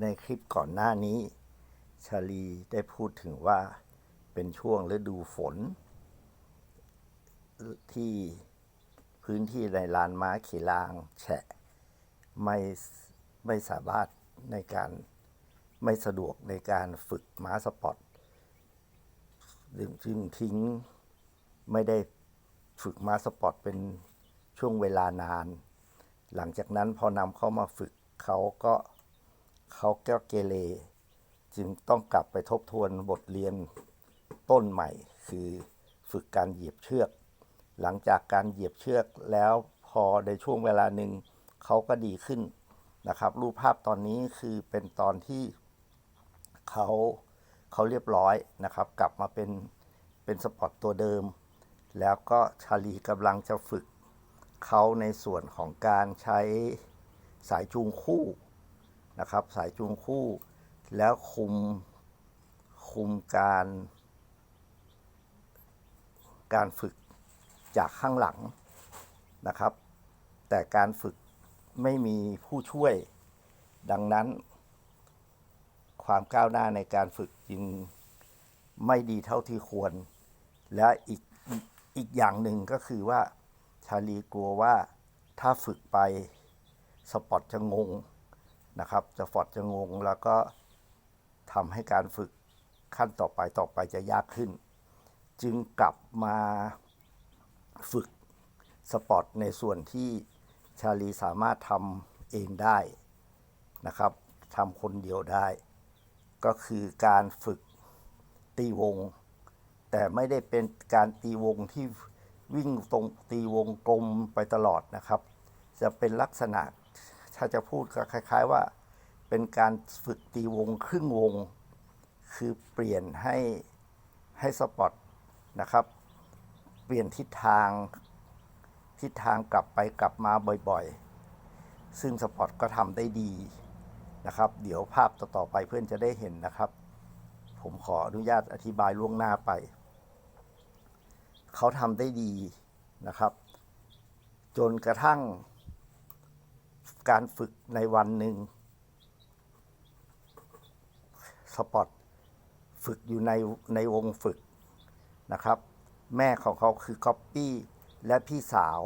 ในคลิปก่อนหน้านี้ ชาลีได้พูดถึงว่าเป็นช่วงฤดูฝน ที่พื้นที่ในลานม้าขีลางแฉะ ไม่ไม่สามารถในการไม่สะดวกในการฝึกม้าสปอร์ตจึงทิ้งไม่ได้ฝึกม้าสปอร์ตเป็นช่วงเวลานาน หลังจากนั้นพอนำเข้ามาฝึกเขาก็ เขาก็เกเรจึงต้องกลับไปทบทวนบทเรียนต้นใหม่ คือฝึกการเหยียบเชือก หลังจากการเหยียบเชือกแล้วพอในช่วงเวลาหนึ่งเขาก็ดีขึ้นนะครับ รูปภาพตอนนี้คือเป็นตอนที่เขาเขาเรียบร้อยนะครับ กลับมาเป็นเป็นสปอร์ตตัวเดิม แล้วก็ชาลีกำลังจะฝึกเขาในส่วนของการใช้สายจูงคู่ นะครับ สายจูงคู่ แล้วคุมคุมการ การฝึกจากข้างหลังนะครับ แต่การฝึกไม่มีผู้ช่วยดังนั้น ความก้าวหน้าในการฝึกจึงไม่ดีเท่าที่ควร และอีกอีกอย่างหนึ่งก็คือว่าชาลีกลัวว่าถ้าฝึกไป สปอตจะงง นะครับ จะฟอร์ตจะงงแล้วก็ทำให้การฝึกขั้นต่อไปต่อไปจะยากขึ้น จึงกลับมาฝึกสปอร์ตในส่วนที่ชาลีสามารถทำเองได้นะครับทำคนเดียวได้ ก็คือการฝึกตีวง แต่ไม่ได้เป็นการตีวงที่วิ่งตรงตีวงกลมไปตลอดนะครับ จะเป็นลักษณะ ถ้าจะพูดก็คล้าย ๆว่า เป็นการฝึกตีวงครึ่งวง คือเปลี่ยนให้ให้สปอตนะครับ เปลี่ยนทิศทางทิศทางกลับไปกลับมาบ่อยๆ ซึ่งสปอตก็ทำได้ดีนะครับ เดี๋ยวภาพต่อๆไปเพื่อนจะได้เห็นนะครับ ผมขออนุญาตอธิบายล่วงหน้าไป เขาทำได้ดีนะครับ จนกระทั่ง การฝึกในวันหนึ่งสปอตฝึกอยู่ในในวงฝึกนะครับ แม่ของเขาคือก๊อปปี้และพี่สาว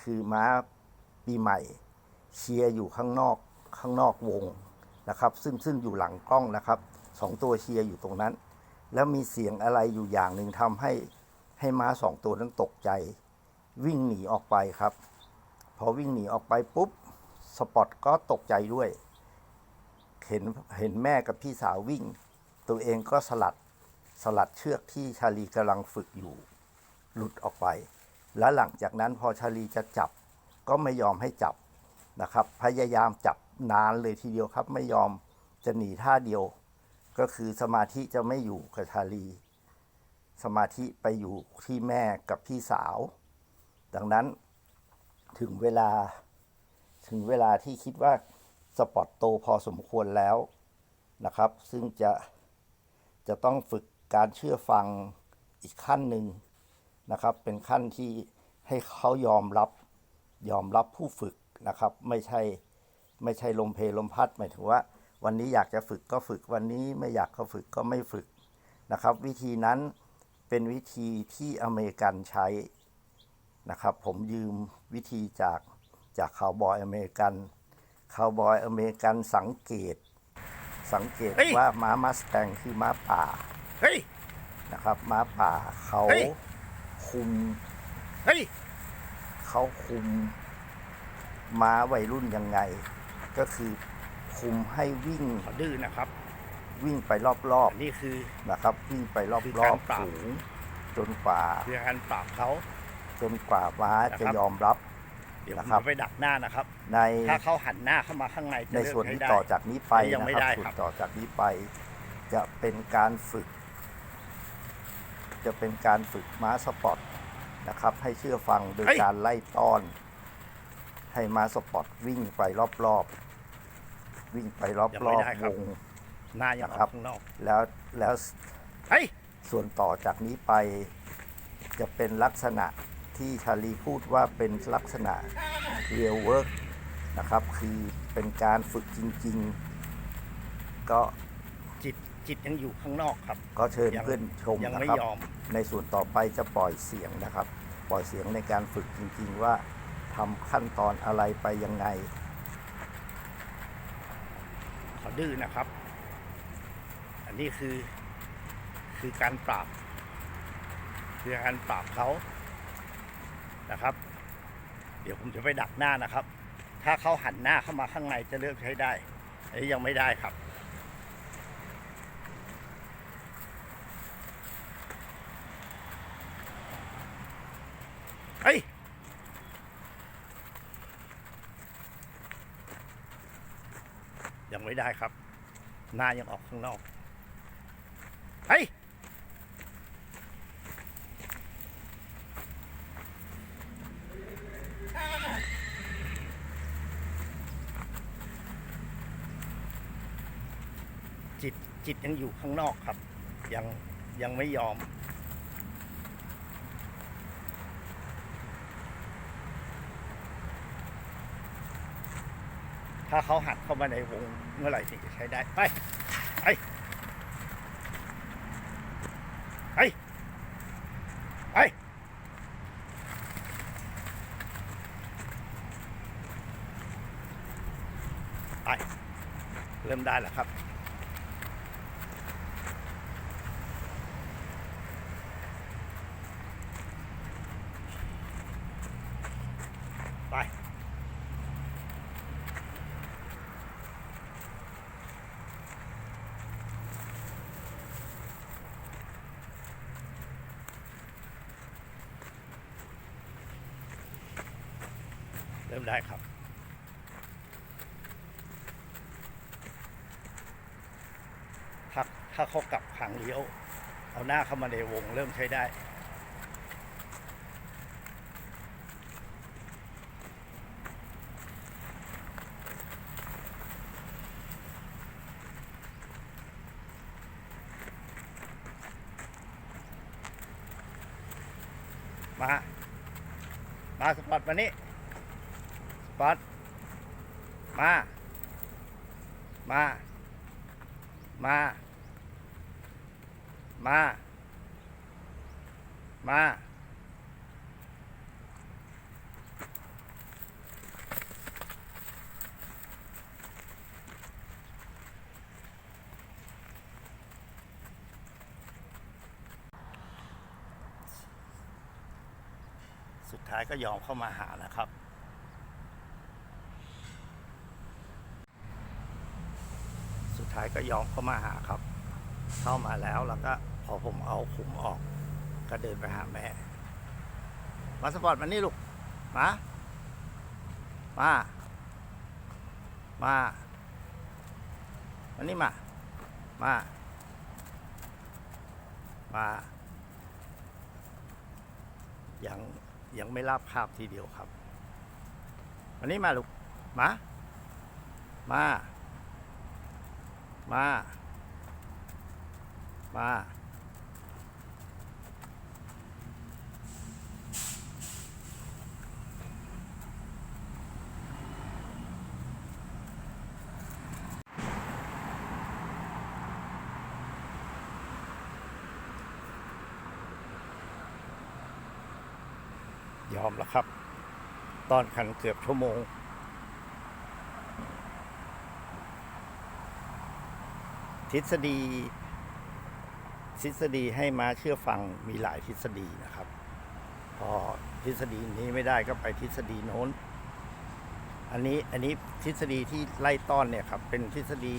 คือม้าปีใหม่เชียร์อยู่ข้างนอกข้างนอกวงนะครับ ซึ่งซึ่งอยู่หลังกล้องนะครับสองตัวเชียร์อยู่ตรงนั้น แล้วมีเสียงอะไรอยู่อย่างหนึ่งทำให้ให้ม้าสองตัวนั้นตกใจ วิ่งหนีออกไปครับ พอวิ่งหนีออกไปปุ๊บ สปอตก็ตกใจด้วย เห็นเห็นแม่กับพี่สาววิ่ง ตัวเองก็สลัดสลัดเชือกที่ชาลีกำลังฝึกอยู่ หลุดออกไป และหลังจากนั้นพอชาลีจะจับก็ไม่ยอมให้จับนะครับ พยายามจับนานเลยทีเดียวครับ ไม่ยอมจะหนีท่าเดียว ก็คือสมาธิจะไม่อยู่กับชาลี สมาธิไปอยู่ที่แม่กับพี่สาว ดังนั้นถึงเวลา ถึงเวลาที่คิดว่าสปอร์ตโตพอสมควรแล้วนะครับ ซึ่งจะจะต้องฝึกการเชื่อฟังอีกขั้นหนึ่งนะครับ เป็นขั้นที่ให้เขายอมรับยอมรับผู้ฝึกนะครับ ไม่ใช่ไม่ใช่ลมเพลลมพัดหมายถึงว่า วันนี้อยากจะฝึกก็ฝึกวันนี้ไม่อยากก็ฝึกก็ไม่ฝึกนะครับ วิธีนั้นเป็นวิธีที่อเมริกันใช้นะครับ ผมยืมวิธีจาก จากคาวบอยอเมริกันคาวบอยอเมริกันสังเกต สังเกตเฮ้ย ว่าม้ามาสแตงคือม้าป่าเฮ้ย นะครับ ม้าป่าเขาเฮ้ย คุมเฮ้ย เขาคุม ม้าวัยรุ่นยังไง ก็คือคุมให้วิ่งขอดื้อนะครับ วิ่งไปรอบอันนี้คือ ๆนะครับ วิ่งไปรคืออการบปราบๆฝูงจนกว่า คือการปราบเขา จนกว่าม้านะครับจะยอมรับ เดี๋ยวนะผมครับ จะไปดักหน้านะครับ ในถ้าเขาหันหน้าเข้ามาข้างในจะในเลือกส่วนให้ที่ได้ ต่อจากนี้ไปยังนะไม่ครับได้ส่วครันบ ต่อจากนี้ไปจะเป็นการฝึก จะเป็นการฝึกม้าสปอร์ตนะครับ ให้เชื่อฟังโดยการไล่ต้อน ให้ม้าสปอร์ตวิ่งไปรอบๆวิ่งไปรอบๆวงหน้ายังอนะครัอบ กข้างนอกแล้วแล้ว เฮ้ย ส่วนต่อจากนี้ไปจะเป็นลักษณะ ที่ชาลีพูดว่าเป็นลักษณะ real work นะครับ คือเป็นการฝึกจริง ๆ ก็จิตจิตยังอยู่ข้างนอกครับ ก็เชิญยังเพื่อนชมยังนะไม่ครับ ยอม ในส่วนต่อไปจะปล่อยเสียงนะครับ ปล่อยเสียงในการฝึกจริง ๆ ว่าทำขั้นตอนอะไรไปยังไงเขาดื้อนะครับ อันนี้คือคือการปราบ คือการปราบเขา นะครับ เดี๋ยวผมจะไปดักหน้านะครับ ถ้าเขาหันหน้าเข้ามาข้างในจะเลือกใช้ได้อันนี้ยังไม่ได้ครับ เฮ้ยยังไม่ได้ครับ หน้ายังออกข้างนอก เฮ้ย จิตจิตยังอยู่ข้างนอกครับ ยังยังไม่ยอม ถ้าเขาหันเข้ามาในวงเมื่อไหร่ถึงจะใช้ได้ ไป ไป ไป ไปไปเริ่มได้แล้วครับ ไป เริ่มได้ครับ ถ้าถ้าเขากลับหางเลี้ยว เอาหน้าเข้ามาในวงเริ่มใช้ได้มา มาสปอตมานี่ ปอตมา มา มา มา มาสุดท้ายก็ยอมเข้ามาหานะครับ สุดท้ายก็ยอมเข้ามาหาครับ เข้ามาแล้วแล้วก็พอผมเอาขุมออก ก็เดินไปหาแม่ มาสปอร์ตมานี่ลูก มา มา มามานี่มา มา มา ยังยังไม่ราบคาบทีเดียวครับ วันนี้มาลูก มา มา มา มา ยอมแล้วครับ ตอนคันเกือบชั่วโมง ทฤษฎี ทฤษฎีให้มาเชื่อฟังมีหลายทฤษฎีนะครับ พอทฤษฎีนี้ไม่ได้ก็ไปทฤษฎีโน้น อันนี้อันนี้ทฤษฎีที่ไล่ต้อนเนี่ยครับ เป็นทฤษฎี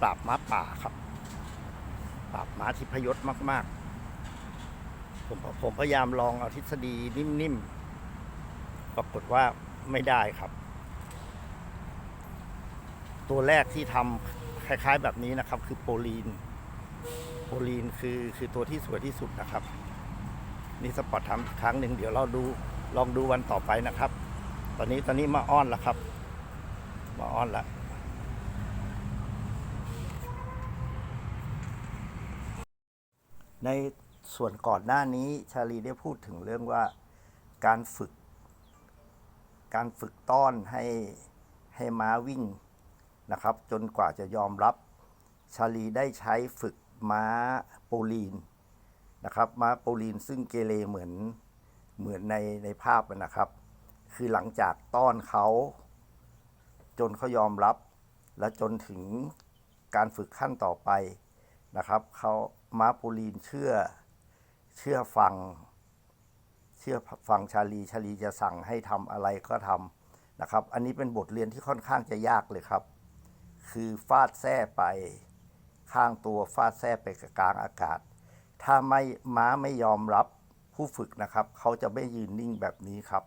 ปราบม้าป่าครับปราบม้าที่พยศมาก ๆ ผมผมพยายามลองเอาทฤษฎีนิ่มๆ ปรากฏว่าไม่ได้ครับ ตัวแรกที่ทำ คล้ายๆแบบนี้นะครับ คือโปลีน โปลีนคือคือตัวที่สวยที่สุดนะครับ นี่สปอร์ตทำครั้งหนึ่งเดี๋ยวเราดูลองดูวันต่อไปนะครับ ตอนนี้ตอนนี้มาอ้อนแล้วครับ มาอ้อนละในส่วนก่อนหน้านี้ชาลีได้พูดถึงเรื่องว่าการฝึก การฝึกต้อนให้ให้ม้าวิ่ง นะครับ จนกว่าจะยอมรับชาลีได้ใช้ฝึกม้าโปลีนนะครับม้าโปลีนซึ่งเกเรเหมือนเหมือนในในภาพนะครับ คือหลังจากต้อนเขา จนเขายอมรับ และจนถึงการฝึกขั้นต่อไปนะครับเขาม้าโปลีนเชื่อเชื่อฟัง เชื่อฟังชาลีชาลีจะสั่งให้ทำอะไรก็ทำนะครับ อันนี้เป็นบทเรียนที่ค่อนข้างจะยากเลยครับ คือฟาดแท้ไป ข้างตัวฟาดแท้ไปกับกลางอากาศ ถ้าไม่ม้าไม่ยอมรับผู้ฝึกนะครับ เขาจะไม่ยืนนิ่งแบบนี้ครับ